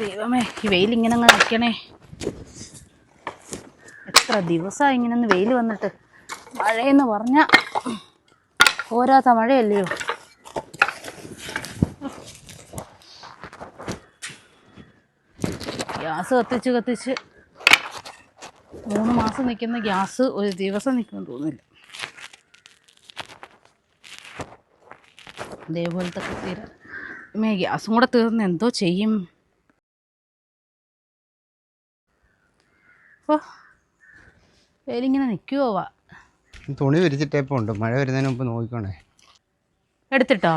ദൈവമേ ഈ വെയിൽ ഇങ്ങനെ അങ്ങ് നിൽക്കണേ എത്ര ദിവസമായി ഇങ്ങനെ ഒന്ന് വെയിൽ വന്നിട്ട്. മഴയെന്ന് പറഞ്ഞ പോരാത്ത മഴയല്ലയോ? ഗ്യാസ് കത്തിച്ച് കത്തിച്ച് മൂന്ന് മാസം നിൽക്കുന്ന ഗ്യാസ് ഒരു ദിവസം നിൽക്കുമെന്ന് തോന്നുന്നില്ല. അതേപോലത്തെ തീരെ ഗ്യാസും കൂടെ തീർന്ന് എന്തോ ചെയ്യും. ഓ വെയിലിങ്ങനെ നിൽക്കുവോ തുണി വിരിച്ചിട്ടേപ്പം ഉണ്ട്. മഴ വരുന്നതിന് മുമ്പ് നോക്കിക്കോണേ. എടുത്തിട്ടോ?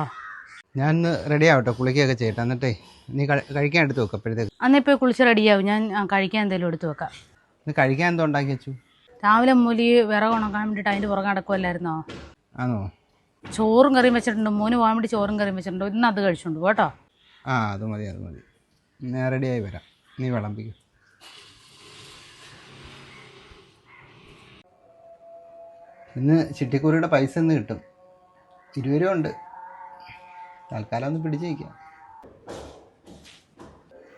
ഞാൻ റെഡി ആവട്ടെ. കുളിക്കുകയൊക്കെ ചെയ്യട്ടെ. എന്നിട്ടേ നീ കഴിക്കാൻ എടുത്ത് വെക്കാം അപ്പോഴത്തേക്ക്. അന്നിപ്പോൾ കുളിച്ച് റെഡിയാവും ഞാൻ ആ, കഴിക്കാൻ എന്തെങ്കിലും എടുത്ത് വെക്കാം. നീ കഴിക്കാൻ എന്തോ ഉണ്ടാക്കി വെച്ചു? രാവിലെ മൂലി വിറക് ഉണക്കാൻ വേണ്ടിയിട്ട് അതിന്റെ പുറകെ നടക്കുമല്ലായിരുന്നോ ആണോ ചോറും കറിയും വെച്ചിട്ടുണ്ട്. മോന് പോകാൻ വേണ്ടി ചോറും കറിയും വെച്ചിട്ടുണ്ട്. ഇന്ന് അത് കഴിച്ചുണ്ട് കേട്ടോ. ആ അത് മതി അത് മതി. ഞാൻ റെഡിയായി വരാം. നീ വിളമ്പിക്കും. ഇന്ന് ചിട്ടിക്കൂറിയുടെ പൈസ ഇന്ന് കിട്ടും. ഇരുപത് രൂപ ഉണ്ട്. തൽക്കാലം ഒന്ന് പിടിച്ചു നിൽക്കാം.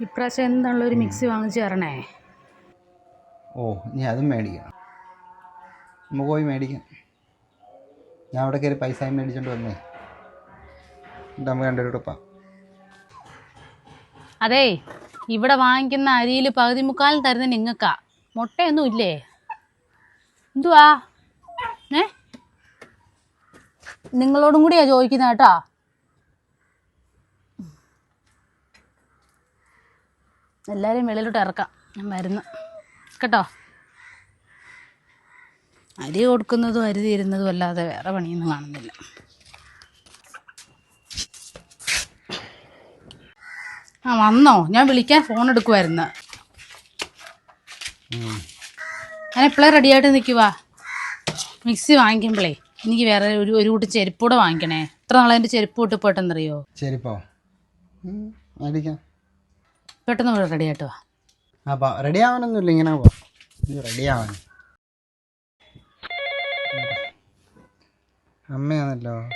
ഇപ്രാവശ്യം എന്താണല്ലോ ഒരു മിക്സി വാങ്ങിച്ചു തരണേ? ഓ ഇനി അതും മേടിക്കാം നമുക്ക് പോയി മേടിക്കാം. ഞാൻ അവിടെ കയറി പൈസ മേടിച്ചോണ്ട് വന്നേ. എന്നിട്ട് നമുക്ക് രണ്ടുപേരും ഉടുപ്പാം അതേ ഇവിടെ വാങ്ങിക്കുന്ന അരിയിൽ പകുതി മുക്കാലും തരുന്ന നിങ്ങൾക്കാ. മുട്ടയൊന്നും ഇല്ലേ? എന്തുവാ? ഏ? നിങ്ങളോടും കൂടിയാ ചോദിക്കുന്ന കേട്ടാ. എല്ലാവരെയും വെളിയിലോട്ട് ഇറക്കാം. ഞാൻ വരുന്നു. കേട്ടോ? അരി കൊടുക്കുന്നതും അരി തീരുന്നതും അല്ലാതെ വേറെ പണിയൊന്നും കാണുന്നില്ല. ആ വന്നോ? ഞാൻ വിളിക്കാൻ ഫോൺ എടുക്കുമായിരുന്നു. ഞാൻ എപ്പോഴേ റെഡിയായിട്ട് നിൽക്കുവാ മിക്സി വാങ്ങിക്കുമ്പോഴേ എനിക്ക് വേറെ ഒരു ഒരു കൂട്ടി ചെരുപ്പൂടെ വാങ്ങിക്കണേ. എത്ര നാളെ എന്റെ ചെരുപ്പ് വിട്ട് പോയിട്ടെന്നറിയോ? ചെരുപ്പോ? പെട്ടെന്ന് ഇവിടെ റെഡി ആയിട്ട് വാ. അപ്പം റെഡി ആവാനൊന്നുമില്ല ഇങ്ങനെ റെഡി ആവാൻ. അമ്മയാണല്ലോ.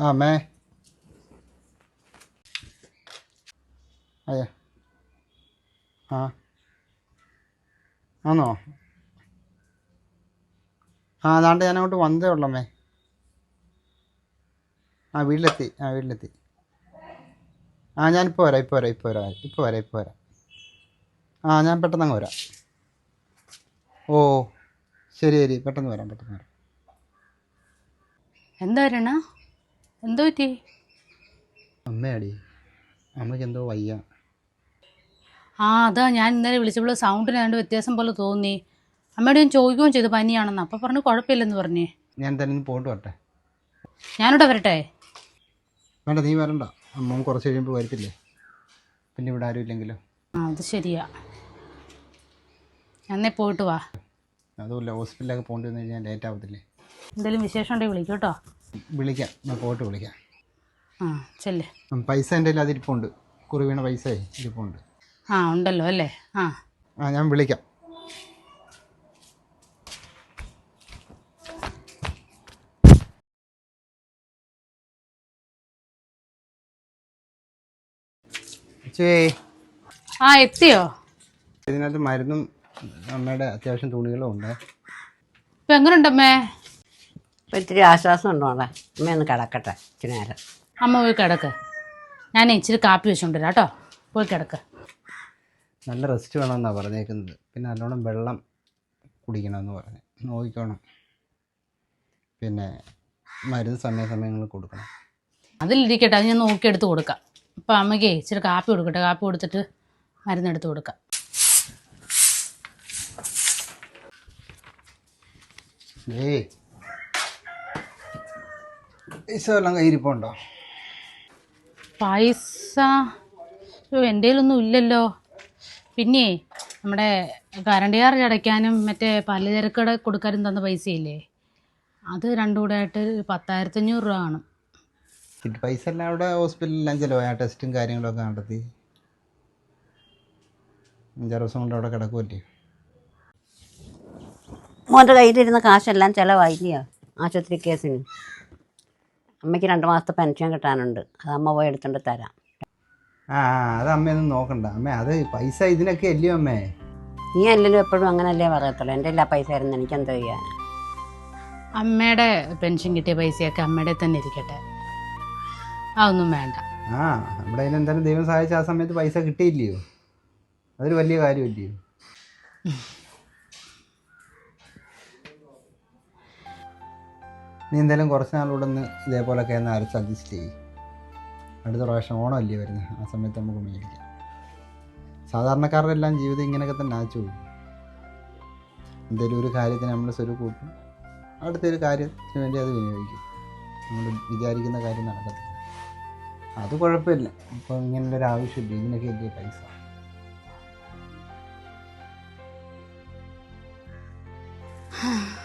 ആ അമ്മേ. അയ്യ. ആ. ആണോ? ആ അതാണ്ട് ഞാൻ അങ്ങോട്ട് വന്നതേ ഉള്ളമ്മേ. ആ വീട്ടിലെത്തി. ആ വീട്ടിലെത്തി. ആ ഞാൻ ഞാനിപ്പോൾ വരാം ഇപ്പോൾ വരാം ഇപ്പോൾ വരാം. ഇപ്പോൾ വരാം ഇപ്പോൾ വരാം. ആ ഞാൻ പെട്ടെന്ന് അങ്ങ് വരാം. ഓ ശരി ശരി. പെട്ടെന്ന് വരാം പെട്ടെന്ന് വരാം. എന്താ വരണ എന്തോ പറ്റി അമ്മയാടി അമ്മയ്ക്ക് എന്തോ വയ്യ. ആ അതാ ഞാൻ ഇന്നലെ വിളിച്ചപ്പോൾ സൗണ്ടിന് രണ്ട് വ്യത്യാസം പോലെ തോന്നി. അമ്മയോട് ഞാൻ ചോദിക്കുകയും ചെയ്തു പനിയാണെന്ന്. അപ്പം പറഞ്ഞു കുഴപ്പമില്ലെന്ന് പറഞ്ഞേ. ഞാൻ തന്നെ പോകണ്ട പോയിട്ട് വരട്ടെ. ഞാനിവിടെ വരട്ടെ? വേണ്ട നീ വരണ്ട. അമ്മ കുറച്ച് കഴിയുമ്പോൾ വരത്തില്ലേ? പിന്നെ ഇവിടെ ആരും ഇല്ലെങ്കിലോ? ആ അത് ശരിയാ. എന്നേ പോയിട്ട് വാ. അതുമില്ല ഹോസ്പിറ്റലിലൊക്കെ പോകേണ്ടി വന്നു കഴിഞ്ഞാൽ ലേറ്റ് ആവത്തില്ലേ? എന്തെങ്കിലും വിശേഷം ഉണ്ടെങ്കിൽ വിളിക്കും കേട്ടോ. വിളിക്കാം. ഞാൻ പോയിട്ട് വിളിക്കാം. ആ ചെല്ലേ. പൈസ എന്റെ കയ്യിൽ അതിരിപ്പുണ്ട് കുറുവീണ പൈസ ഇരിപ്പുണ്ട്. ആ ഉണ്ടല്ലോ അല്ലേ? ആ. ആ ഞാൻ വിളിക്കാം. ആ എത്തിയോ? ഇതിനകത്ത് മരുന്നും അമ്മയുടെ അത്യാവശ്യം തുണികളും ഉണ്ട്. ഇപ്പം എങ്ങനെയുണ്ടമ്മേ ഇപ്പം ഇത്തിരി ആശ്വാസം ഉണ്ടോ അവിടെ അമ്മ ഒന്ന് കിടക്കട്ടെ ഇച്ചിരി നേരം. അമ്മ പോയി കിടക്ക്. ഞാൻ ഇച്ചിരി കാപ്പി വെച്ചോണ്ടിരാ കേട്ടോ. പോയി കിടക്ക്. നല്ല റെസ്റ്റ് വേണമെന്നാണ് പറഞ്ഞേക്കുന്നത്. പിന്നെ നല്ലോണം വെള്ളം കുടിക്കണമെന്ന് പറഞ്ഞു. നോക്കിക്കോണം. പിന്നെ മരുന്ന് സമയസമയങ്ങളിൽ കൊടുക്കണം. അതിലിരിക്കട്ടെ. അത് ഞാൻ നോക്കിയെടുത്ത് കൊടുക്കാം. അപ്പം അമ്മയ്ക്ക് ഇച്ചിരി കാപ്പി കൊടുക്കട്ടെ. കാപ്പി കൊടുത്തിട്ട് മരുന്നെടുത്ത് കൊടുക്കാം. ഏയ്. പൈസ വല്ലതും കയ്യിരിപ്പുണ്ടോ പൈസ? എന്റെ കയ്യിലൊന്നും ഇല്ലല്ലോ. പിന്നെ നമ്മുടെ കറണ്ട് ചാർജ് അടയ്ക്കാനും മറ്റേ പലചരക്കട കൊടുക്കാനും തന്ന പൈസയില്ലേ? അത് രണ്ടും കൂടെ ആയിട്ട് ഒരു പത്തായിരത്തഞ്ഞൂറ് രൂപ കാണും. പൈസ എല്ലാം അവിടെ ഹോസ്പിറ്റലിലെല്ലാം ചിലവായ. ടെസ്റ്റും കാര്യങ്ങളൊക്കെ നടത്തി. അഞ്ചാറ് ദിവസം കൊണ്ട് അവിടെ കിടക്കുമല്ലേ മോന്റെ കയ്യിലിരുന്ന കാശെല്ലാം ചിലവായില്ലയോ ആശുപത്രി കേസിന്? അമ്മയ്ക്ക് രണ്ട് മാസത്തെ പെൻഷൻ കിട്ടാനുണ്ട്. അത് അമ്മ പോയി എടുത്തുകൊണ്ട് തരാം. ആ അത് അമ്മയൊന്നും നോക്കണ്ട. അമ്മ അത് പൈസ ഇതിനൊക്കെ അല്ലയോ അമ്മേ? നീ അല്ലല്ലോ എപ്പോഴും അങ്ങനല്ലേ പറയത്തുള്ളൂ. എന്റെ എല്ലാ പൈസ ആയിരുന്നു. എനിക്ക് എന്താ ചെയ്യാൻ? അമ്മയുടെ പെൻഷൻ കിട്ടിയ പൈസയൊക്കെ അമ്മയുടെ തന്നെ ഇരിക്കട്ടെ. അതൊന്നും വേണ്ട. ആ നമ്മുടെ കയ്യിൽ എന്തായാലും ദൈവം സഹായിച്ച ആ സമയത്ത് പൈസ കിട്ടിയില്ലയോ? അതൊരു വലിയ കാര്യമില്ലയോ നീ എന്തായാലും കുറച്ച് നാളൂടെ ഒന്ന് ഇതേപോലൊക്കെ ഒന്ന് ആരും സജസ്റ്റ് ചെയ്യും അടുത്ത പ്രാവശ്യം ഓണമല്ലേ വരുന്നത്? ആ സമയത്ത് നമുക്ക് മേടിക്കാം സാധാരണക്കാരുടെ എല്ലാം ജീവിതം ഇങ്ങനെയൊക്കെ തന്നെ ആച്ചു പോകും. എന്തെങ്കിലും ഒരു കാര്യത്തിന് നമ്മൾ സ്വരു കൂട്ടും. അടുത്തൊരു കാര്യത്തിന് വേണ്ടി അത് വിനിയോഗിക്കും. നമ്മൾ വിചാരിക്കുന്ന കാര്യം നടക്കത്തില്ല. അത് കുഴപ്പമില്ല. ഇപ്പോൾ ഇങ്ങനെയുള്ളൊരു ആവശ്യമില്ല. ഇതിനൊക്കെ വലിയ പൈസ. ഹാ